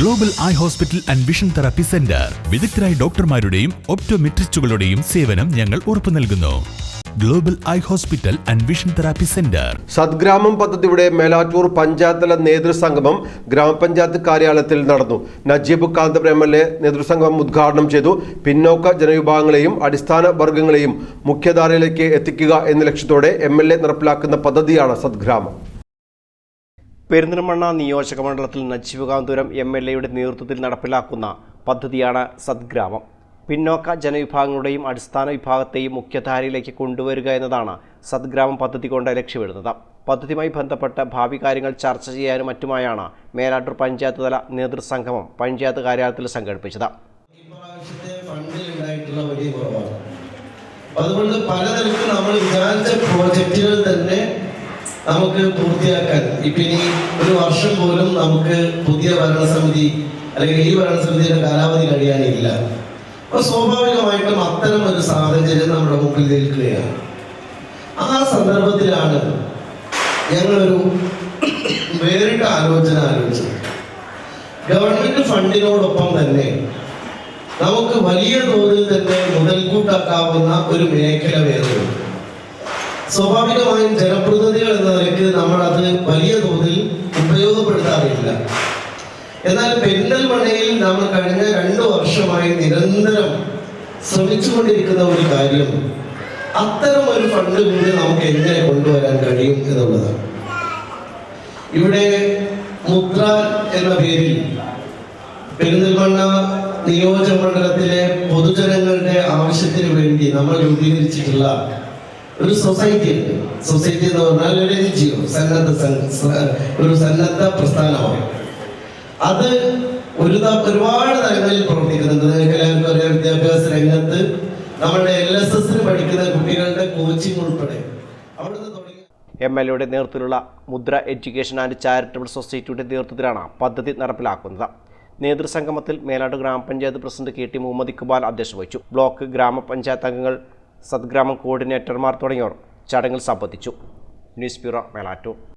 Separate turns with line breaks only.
global eye hospital and vision therapy centre വിദഗ്ധരായ ഡോക്ടർമാരുടെയും ഒപ്റ്റോമെട്രിസ്റ്റുകളുടെയും സേവനം ഞങ്ങൾ ഉറപ്പു നൽകുന്നു global eye hospital and vision therapy centre
സദ്ഗ്രാമം പദ്ധതിയുടെ മേലാറ്റൂർ പഞ്ചായത്തല നേതൃസംഗമം ഗ്രാമപഞ്ചായത്ത് കാര്യാലയത്തിൽ നടന്നു Najeeb Kanthapuram M L A നേതൃസംഗമം ഉദ്ഘാടനം ചെയ്തു പിന്നോക്ക ജനവിഭാഗങ്ങളെയും അടിസ്ഥാന വർഗങ്ങളെയും മുഖ്യധാരയിലേക്ക് എത്തിക്കുക എന്ന ലക്ഷ്യത്തോടെ എം എൽ എ നടപ്പിലാക്കുന്ന പദ്ധതിയാണ് സദ്ഗ്രാമം
പെരിന്തൽമണ്ണ നിയോജക മണ്ഡലത്തിൽ നജീവകാന്തപുരം എം എൽ എയുടെ നേതൃത്വത്തിൽ നടപ്പിലാക്കുന്ന പദ്ധതിയാണ് സദ്ഗ്രാമം പിന്നോക്ക ജനവിഭാഗങ്ങളുടെയും അടിസ്ഥാന വിഭാഗത്തെയും മുഖ്യധാരയിലേക്ക് കൊണ്ടുവരിക എന്നതാണ് സദ്ഗ്രാമം പദ്ധതി കൊണ്ട് ലക്ഷ്യമിടുന്നത് പദ്ധതിയുമായി ബന്ധപ്പെട്ട ഭാവി കാര്യങ്ങൾ ചർച്ച ചെയ്യാനും മറ്റുമായാണ് മേലാട്ടൂർ പഞ്ചായത്ത് തല നേതൃസംഗമം പഞ്ചായത്ത് കാര്യാലയത്തിൽ സംഘടിപ്പിച്ചത്
അതുകൊണ്ട് പലതരത്തിൽ നമ്മൾ വിചാരിച്ച പ്രോജക്റ്റുകൾ തന്നെ നമുക്ക് പൂർത്തിയാക്കാൻ ഇപ്പൊ ഇനി ഒരു വർഷം പോലും നമുക്ക് പുതിയ ഭരണസമിതി അല്ലെങ്കിൽ ഈ ഭരണസമിതിയുടെ കാലാവധി കഴിയാനില്ല അപ്പൊ സ്വാഭാവികമായിട്ടും അത്തരം ഒരു സാഹചര്യം നമ്മുടെ മുമ്പിൽ നിൽക്കുകയാണ് ആ സന്ദർഭത്തിലാണ് ഞങ്ങളൊരു വേറിട്ട ആലോചന ആലോചിച്ചത് ഗവൺമെന്റ് ഫണ്ടിനോടൊപ്പം തന്നെ നമുക്ക് വലിയ തോതിൽ തന്നെ മുതൽക്കൂട്ടാക്കാവുന്ന ഒരു മേഖല വേറെയുണ്ട് സ്വാഭാവികമായും ജനപ്രതിനിധികൾ എന്ന നിലയ്ക്ക് നമ്മൾ അത് വലിയ തോതിൽ ഉപയോഗപ്പെടുത്താറില്ല എന്നാൽ പെരിന്തൽമണയിൽ നമ്മൾ കഴിഞ്ഞ രണ്ട് വർഷമായി നിരന്തരം ശ്രമിച്ചുകൊണ്ടിരിക്കുന്ന ഒരു കാര്യം അത്തരം ഒരു ഫണ്ട് കൂടി നമുക്ക് എങ്ങനെ കൊണ്ടുവരാൻ കഴിയും എന്നുള്ളതാണ് ഇവിടെ മുദ്ര എന്ന പേരിൽ പെരിന്തൽമണ്ണ നിയോജക മണ്ഡലത്തിലെ പൊതുജനങ്ങളുടെ ആവശ്യത്തിന് വേണ്ടി നമ്മൾ രൂപീകരിച്ചിട്ടുള്ള ഒരു സൊസൈറ്റി ഉണ്ട് സൊസൈറ്റി എന്ന് പറഞ്ഞാൽ ഒരു എൻ ജി ഒ സന്നദ്ധ ഒരു സന്നദ്ധ പ്രസ്ഥാനമാണ് അത് ഒരു ഒരുപാട് തലങ്ങളിൽ പ്രവർത്തിക്കുന്നുണ്ട് നിങ്ങൾക്ക് വിദ്യാഭ്യാസ രംഗത്ത് നമ്മുടെ എൽ എസ് എസ് പഠിക്കുന്ന കുട്ടികളുടെ കോച്ചിങ് ഉൾപ്പെടെ
എം എൽ എയുടെ നേതൃത്വത്തിലുള്ള മുദ്ര എഡ്യൂക്കേഷൻ ആൻഡ് ചാരിറ്റബിൾ സൊസൈറ്റിയുടെ നേതൃത്വത്തിലാണ് പദ്ധതി നടപ്പിലാക്കുന്നത് നേതൃസംഗമത്തിൽ മേലാട് ഗ്രാമപഞ്ചായത്ത് president K T Muhammad Iqbal അധ്യക്ഷ വഹിച്ചു ബ്ലോക്ക് ഗ്രാമപഞ്ചായത്ത് അംഗങ്ങൾ സദ്ഗ്രാമ കോർഡിനേറ്റർമാർ തുടങ്ങിയവർ ചടങ്ങിൽ സംബന്ധിച്ചു ന്യൂസ് ബ്യൂറോ മേളാറ്റൂർ